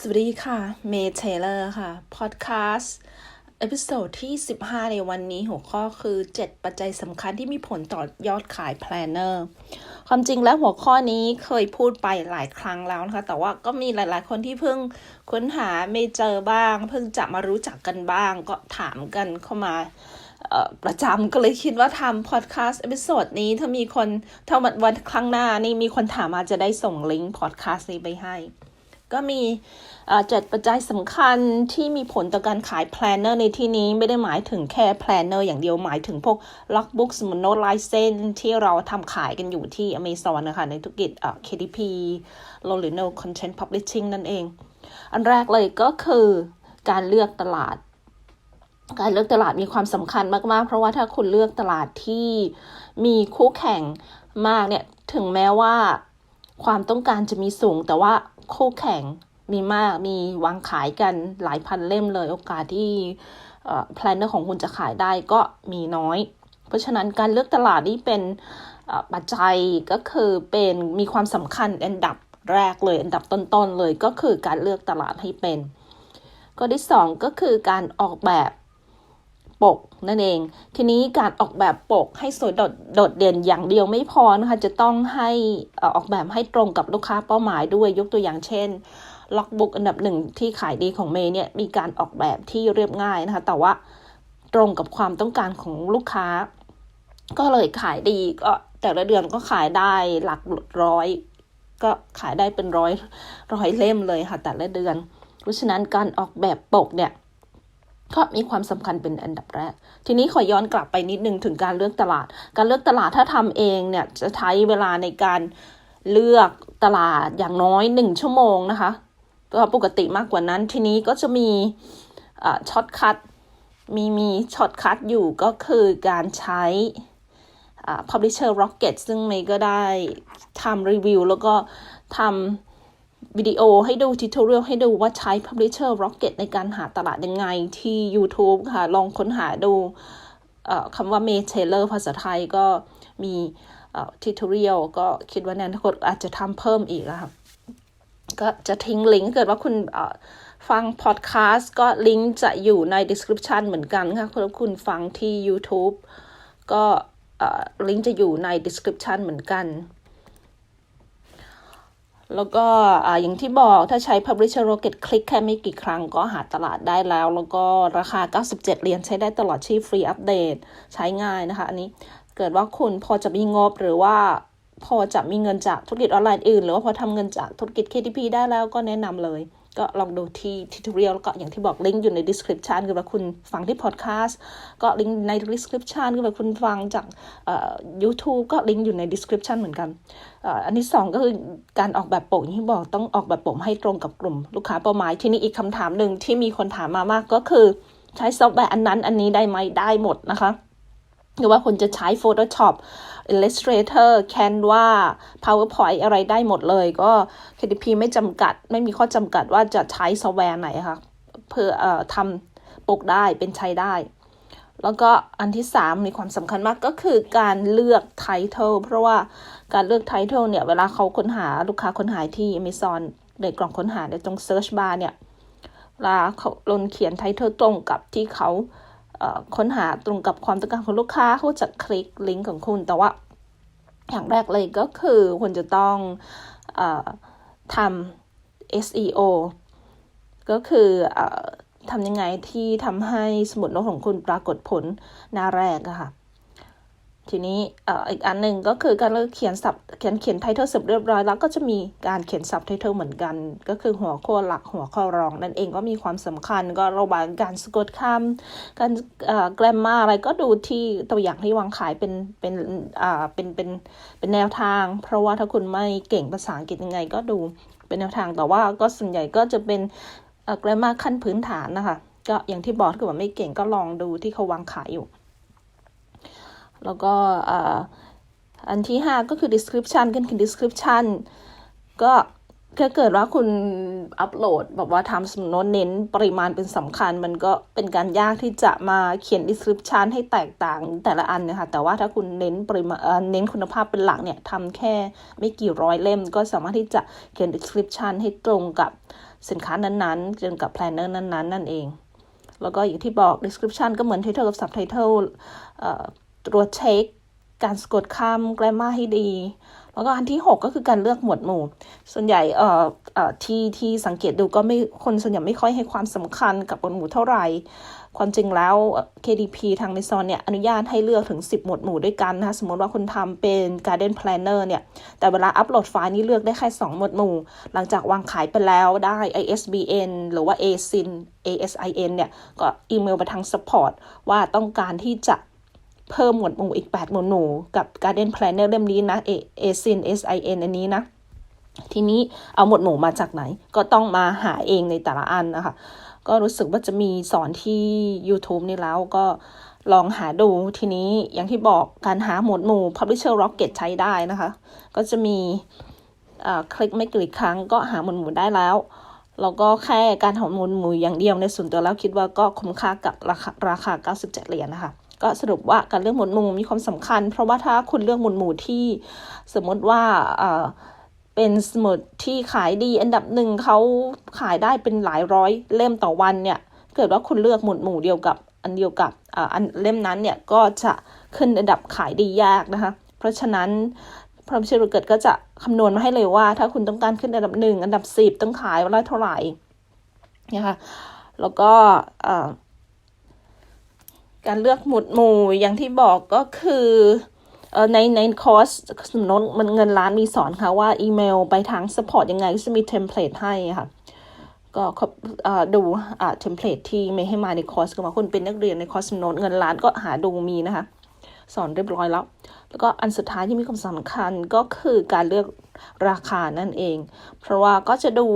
สวัสดีค่ะ เมย์เทเลอร์ค่ะ พอดแคสต์เอพิโซดที่ 15 ในวันนี้หัวข้อคือ 7 ปัจจัยสำคัญที่มีผลต่อยอดขายแพลนเนอร์ความจริงแล้วหัวข้อนี้เคยพูดไปหลายครั้งแล้วนะคะ แต่ว่าก็มีหลาย ๆ คนที่เพิ่งค้นหาไม่เจอบ้าง เพิ่งจะมารู้จักกันบ้าง ก็ถามกันเข้ามาประจำก็เลยคิดว่าทำพอดแคสต์เอพิโซดนี้ถ้ามีคนถ้าวันวันครั้งหน้านี่มีคนถามมาจะได้ส่งลิงก์พอดแคสต์นี้ไปให้ ก็มีเจ็ดปัจจัยสำคัญที่มีผลต่อการขายแพลนเนอร์ในที่นี้ไม่ได้หมายถึงแค่แพลนเนอร์อย่างเดียวหมายถึงพวกล็อกบุ๊กสมุดโน้ตลายเส้นที่เราทำขายกันอยู่ที่ Amazon นะคะ ในธุรกิจเอ่อ KDP โลหรือ No Content Publishing นั่นเอง อันแรกเลยก็คือการเลือกตลาด การเลือกตลาดมีความสำคัญมาก ๆ เพราะว่าถ้าคุณเลือกตลาดที่มีคู่แข่งมากเนี่ยถึงแม้ว่าความต้องการจะมีสูงแต่ว่า คู่แข่งมีมากมีวางขายกันหลายพันเล่มเลย โอกาสที่แพลนเนอร์ของคุณจะขายได้ก็มีน้อย เพราะฉะนั้นการเลือกตลาดนี่เป็นปัจจัยก็คือเป็นมีความสำคัญอันดับแรกเลย อันดับต้นๆเลยก็คือการเลือกตลาดให้เป็นข้อที่สองก็คือการออกแบบ ปกนั่นเอง ทีนี้การออกแบบปกให้สวยโดดโดดเด่นอย่างเดียวไม่พอนะคะจะต้องให้ออออกแบบให้ตรงกับลูกค้าเป้าหมายด้วยยกตัวอย่างเช่นล็อกบุ๊กอันดับหนึ่งที่ขายดีของเมย์เนี่ยมีการออกแบบที่เรียบง่ายนะคะ แต่ว่าตรงกับความต้องการของลูกค้า ก็เลยขายดีก็แต่ละเดือนก็ขายได้หลักร้อย ก็ขายได้เป็นร้อยร้อยเล่มเลยค่ะแต่ละเดือน เพราะฉะนั้นการออกแบบปกเนี่ย ก็มีความสำคัญเป็นอันดับแรก ทีนี้ขอย้อนกลับไปนิดนึงถึงการเลือกตลาด การเลือกตลาดถ้าทำเองเนี่ยจะใช้เวลาในการเลือกตลาดอย่างน้อยหนึ่งชั่วโมงนะคะก็ปกติมากกว่านั้น ทีนี้ก็จะมีช็อตคัทมีมีช็อตคัทอยู่ก็คือการใช้ Publisher Rocket ซึ่งเมย์ก็ได้ทำรีวิวแล้วก็ทำ วิดีโอให้ดูทิ t o เรียลให้ดูว่าใช้ Publisher Rocket ในการหาตลาดยังไงที่ YouTube ค่ะ ลองค้นหาดูคำว่า May Taylor ภาษาไทยก็มีทิ t o เรียลก็คิดว่าแนนทกอาจจะทำเพิ่มอีกค่ะก็จะทิ้งลิงก์เกิดว่าคุณฟังพอดแคสต์ก็ลิงก์จะอยู่ใน description เหมือนกันค่ะถ้าคุณฟังที่ YouTube ก็ลิงก์จะอยู่ใน description เหมือนกัน แล้วก็อย่างที่บอกถ้าใช้ Publisher Rocket คลิกแค่ไม่กี่ครั้งก็หาตลาดได้แล้ว แล้วก็ราคา 97 เหรียญใช้ได้ตลอดชีพฟรีอัปเดต ใช้ง่ายนะคะ อันนี้เกิดว่าคุณพอจะมีงบหรือว่าพอจะมีเงินจากธุรกิจออนไลน์อื่น หรือว่าพอทำเงินจากธุรกิจ KTP ได้แล้วก็แนะนำเลย ก็ลองดูที่ tutorial แล้วก็อย่างที่บอกลิงก์อยู่ใน description คือว่าคุณฟังที่ podcast ก็ลิงก์ใน description คือว่าคุณฟังจาก YouTube ก็ลิงก์อยู่ใน description เหมือนกันอันที่สองก็คือการออกแบบปกอย่างที่บอกต้องออกแบบปกให้ตรงกับกลุ่มลูกค้าเป้าหมายทีนี้อีกคำถามหนึ่งที่มีคนถามมามากก็คือใช้ซอฟต์แวร์อันนั้นอันนี้ได้ไหมได้หมดนะคะหรือว่าคุณจะใช้ Photoshop Illustrator Canva PowerPoint อะไรได้หมดเลย ก็ KDP ไม่จำกัด ไม่มีข้อจำกัดว่าจะใช้ซอฟต์แวร์ไหนค่ะ เพื่ออทำปกได้เป็นใช้ได้ แล้วก็อันที่สามมีความสำคัญมากก็คือการเลือกไททลเพราะว่าการเลือกไททลเนี่ย เวลาเขาค้นหาลูกค้าค้นหาที่ Amazon ในกล่องค้นหาในตรง Search Bar เนี่ยเวลาเขาลงเขียนไททลตรงกับที่เขา ค้นหาตรงกับความต้องการของลูกค้าเขาจะคลิกลิงก์ของคุณ แต่ว่าอย่างแรกเลยก็คือคุณจะต้องอทำ SEO ก็คืออทำยังไงที่ทำให้สมุดโน้ตของคุณปรากฏผลหน้าแรกอะค่ะ ทีนี้อีกอันหนึ่งก็คือการเขียนสับเขียนเขียนไทเทลเสร็จเรียบร้อยแล้วก็จะมีการเขียนสับไทเทลเหมือนกัน ก็คือหัวข้อหลักหัวข้อรอง นั่นเองก็มีความสำคัญก็ระหว่างการสะกดคำการแกรมมาอะไรก็ดูที่ตัวอย่างที่วางขายเป็นเป็นอ่าเป็นเป็นเป็นแนวทาง เพราะว่าถ้าคุณไม่เก่งภาษาอังกฤษยังไง ก็ดูเป็นแนวทางแต่ว่าก็ส่วนใหญ่ก็จะเป็นแกรมมาขั้นพื้นฐานนะคะก็อย่างที่บอกถ้าเกิดว่าไม่เก่งก็ลองดูที่เขาวางขายอยู่ แล้วก็อันที่ 5 ก็คือ description ก็คือ description ก็ถ้าเกิดว่าคุณอัปโหลดแบบว่าทำสำนวนเน้นปริมาณเป็นสำคัญ มันก็เป็นการยากที่จะมาเขียน description ให้แตกต่างแต่ละอันนะคะแต่ว่าถ้าคุณเน้นปริมาณเน้นคุณภาพเป็นหลักเนี่ยทำแค่ไม่กี่ร้อยเล่ม ก็สามารถที่จะเขียน description ให้ตรงกับสินค้านั้นๆตรงกับ planner นั้นๆ นั่นเอง แล้วก็อย่างที่บอก description ก็เหมือน title กับ subtitle ตรวจเช็ค การสะกดคำ grammar ให้ดี แล้วก็อันที่ 6 ก็คือการเลือกหมวดหมู่ ส่วนใหญ่เอ่อเอ่อที่ที่สังเกตดูก็ไม่คนส่วนใหญ่ไม่ค่อยให้ความสำคัญกับหมวดหมู่เท่าไหร่ ความจริงแล้ว KDP ทาง Amazon เนี่ยอนุญาตให้เลือกถึง 10 หมวดหมู่ด้วยกันนะคะสมมติว่าคุณทำเป็น Garden Planner เนี่ย แต่เวลาอัปโหลดไฟล์นี้เลือกได้แค่ 2 หมวดหมู่ หลังจากวางขายไปแล้วได้ ISBN หรือว่า ASIN ASIN เนี่ย ก็อีเมลไปทาง support ว่าต้องการที่จะ เพิ่มหมวดหมู่อีก 8 หมวดหมู่กับ Garden Planner เล่มนี้นะ ASIN SIN อันนี้นะ ทีนี้เอาหมวดหมู่มาจากไหน ก็ต้องมาหาเองในแต่ละอันนะคะ ก็รู้สึกว่าจะมีสอนที่ YouTube นี่แล้วก็ลองหาดูทีนี้อย่างที่บอกการหาหมวดหมู่ Publisher Rocket ใช้ได้นะคะ ก็จะมีคลิกไม่กี่ครั้งก็หาหมวดหมู่ได้แล้วแล้วก็แค่การหาหมวดหมู่อย่างเดียวในส่วนตัวแล้วคิดว่าก็คุ้มค่ากับราคาราคา 97 เหรียญนะคะ ก็สรุปว่าการเลือกหมวดหมู่มีความสำคัญ เพราะว่าถ้าคุณเลือกหมวดหมู่ที่สมมติว่าเป็นสมุดที่ขายดีอันดับหนึ่งเขาขายได้เป็นหลายร้อยเล่มต่อวันเนี่ยเกิดว่าคุณเลือกหมวดหมู่เดียวกับอันเดียวกับอันเล่มนั้นเนี่ยก็จะขึ้นอันดับขายดียากนะคะ เพราะฉะนั้นพรอมเชอร์เกิดก็จะคำนวณมาให้เลยว่า ถ้าคุณต้องการขึ้นอันดับหนึ่งอันดับสิบต้องขายวันละเท่าไหร่นะคะแล้วก็ การเลือกหมวดหมู่อย่างที่บอกก็คือในในคอร์สสมนนมันเงินล้านมีสอนค่ะว่าอีเมลไปทาง support ยังไงก็จะมีเทมเพลตให้ค่ะก็ดูเทมเพลตที่ไม่ให้มาในคอร์สก็มาคุณเป็นนักเรียนในคอร์สสมนนเงินล้านก็หาดูมีนะคะ สอนเรียบร้อยแล้ว แล้วก็อันสุดท้ายที่มีความสำคัญก็คือการเลือกราคานั่นเอง เพราะว่าก็จะดู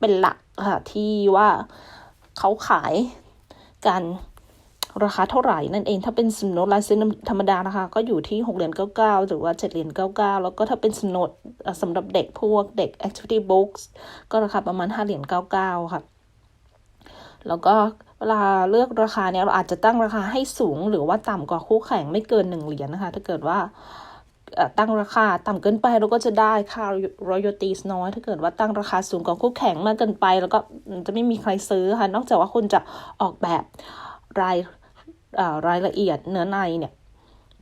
เป็นหลักค่ะที่ว่าเขาขายกัน ราคาเท่าไหร่นั่นเอง ถ้าเป็นสโนดลายเซ็นธรรมดานะคะ ก็อยู่ที่6เหรียญ99 หรือว่า7เหรียญ99 แล้วก็ถ้าเป็นสโนดสำหรับเด็กพวกเด็ก activity books ก็ราคาประมาณ5เหรียญ99 ค่ะ แล้วก็เวลาเลือกราคาเนี่ยเราอาจจะตั้งราคาให้สูง หรือว่าต่ำกว่าคู่แข่งไม่เกิน1เหรียญนะคะ ถ้าเกิดว่าตั้งราคาต่ำเกินไปเราก็จะได้ค่า royalties น้อย ถ้าเกิดว่าตั้งราคาสูงกว่าคู่แข่งมากเกินไป แล้วก็จะไม่มีใครซื้อค่ะ นอกจากว่าคุณจะออกแบบราย รายละเอียดเนื้อในเนี่ย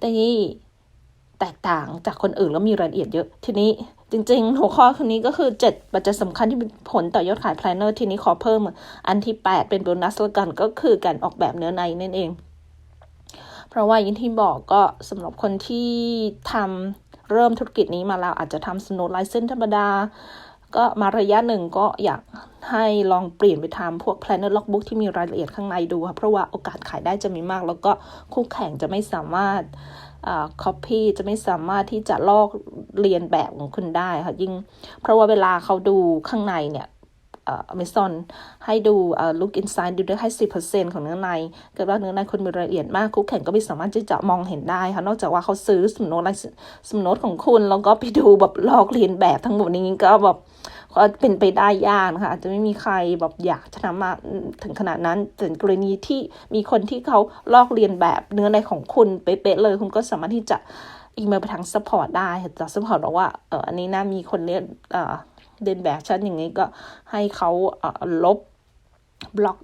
ที่แตกต่างจากคนอื่นแล้วมีรายละเอียดเยอะ ทีนี้จริง ๆ หัวข้อคนนี้ก็คือ 7 ปัจจัยสำคัญที่เป็นผลต่อยอดขายแพลนเนอร์ทีนี้ขอเพิ่ม อันที่ 8 เป็นโบนัสละกันก็คือการออกแบบเนื้อในนั่นเอง เพราะว่าอย่างที่บอกก็สำหรับคนที่ทำเริ่มธุรกิจนี้มาแล้วอาจจะทำสโนว์ไลเซนธรรมดา ก็มาระยะหนึ่งก็อยาก ให้ลองเปลี่ยนไปทำพวก planner logbook ที่มีรายละเอียดข้างในดูค่ะ เพราะว่าโอกาสขายได้จะมีมาก แล้วก็คู่แข่งจะไม่สามารถ copy จะไม่สามารถที่จะลอกเรียนแบบของคุณได้ค่ะ ยิ่ง เพราะว่าเวลาเขาดูข้างในเนี่ยอเมซอนให้ดู look inside ดูได้แค่สิบเปอร์เซ็นของเนื้อในเกิดว่าเนื้อในคุณมีรายละเอียดมากคู่แข่งก็ไม่สามารถที่จะมองเห็นได้ค่ะ นอกจากว่าเขาซื้อสมโนตสมโนตของคุณ แล้วก็ไปดูแบบลอกเรียนแบบทั้งหมดนี้ก็แบบ ก็เป็นไปได้ยากนะคะอาจจะไม่มีใครแบบอยากจะทำมาถึงขนาดนั้นแต่กรณีที่มีคนที่เขาลอกเรียนแบบเนื้อในของคุณเป๊ะๆเลย คุณก็สามารถที่จะอีเมลไปทางซัพพอร์ตได้แต่ซัพพอร์ตบอกว่าเอออันนี้นะมีคนเรียนเออเดินแบบชั้นอย่างนี้ก็ให้เขาเออลบบล็อก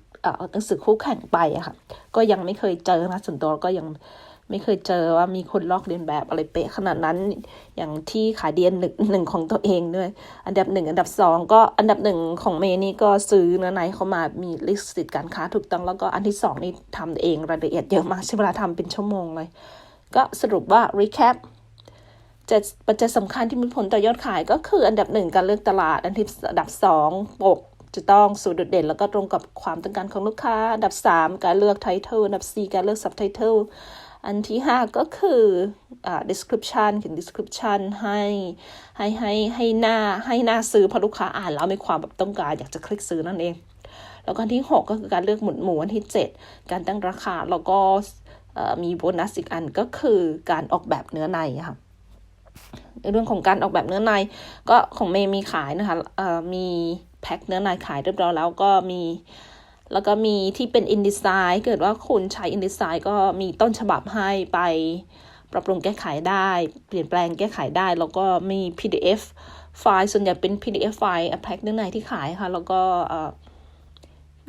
หนังสือคู่แข่งไปอะค่ะ ก็ยังไม่เคยเจอนะส่วนตัวก็ยัง ไม่เคยเจอว่ามีคนลอกเรียนแบบอะไรเป๊ะขนาดนั้น อย่างที่ขายเดียนหนึ่งหนึ่งของตัวเองด้วย อันดับหนึ่งอันดับสองก็อันดับหนึ่งของเมนี่ก็ซื้อเนื้อในเข้ามามีลิสต์สิทธิ์การค้าถูกต้องแล้วก็อันที่สองนี่ทำเองรายละเอียดเยอะมากใช้เวลาทำเป็นชั่วโมงเลย ก็สรุปว่า recap จะปัจจัยสำคัญที่มีผลต่อยอดขายก็คืออันดับหนึ่งการเลือกตลาด อันที่อันดับสองปกจะต้องสูตรโดดเด่น แล้วก็ตรงกับความต้องการของลูกค้า อันดับสามการเลือกไทเทลอันดับสี่การเลือกซับไทเทล อันที่ห้าก็คืออ่า description เขียน description ให้ให้ให้ให้หน้าให้หน้าซื้อพอลูกค้าอ่านแล้วมีความแบบต้องการอยากจะคลิกซื้อนั่นเอง แล้วก็ที่ 6 ก็คือการเลือกหมุดหมู่อันที่ 7 การตั้งราคาแล้วก็มีโบนัสอีกอันก็คือการออกแบบเนื้อในค่ะในเรื่องของการออกแบบเนื้อในก็ของเมย์มีขายนะคะมีแพ็คเนื้อในขายเรียบร้อยแล้วก็มี แล้วก็มีที่เป็น InDesign เกิดว่าคุณใช้ InDesign ก็มีต้นฉบับให้ไปปรับปรุงแก้ไขได้ เปลี่ยนแปลงแก้ไขได้ แล้วก็มี PDF ไฟล์ส่วนใหญ่เป็น PDF ไฟล์แพ็คเนื้อในที่ขายค่ะ แล้วก็เอ่อ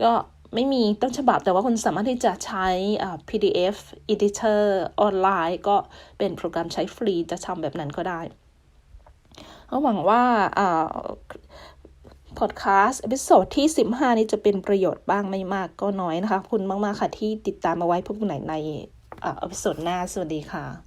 ก็ไม่มีต้นฉบับแต่ว่าคุณสามารถที่จะใช้อ่า PDF editor ออนไลน์ ก็เป็นโปรแกรมใช้ฟรีจะทำแบบนั้นก็ได้ก็หวังว่าอ่า พอดแคสต์เอพิโซดที่ 15 นี้จะเป็นประโยชน์บ้างไม่มากก็น้อยนะคะขอบคุณมาก ๆ ค่ะที่ติดตามมาไว้พบกันใหม่ในอ่าเอพิโซดหน้า สวัสดีค่ะ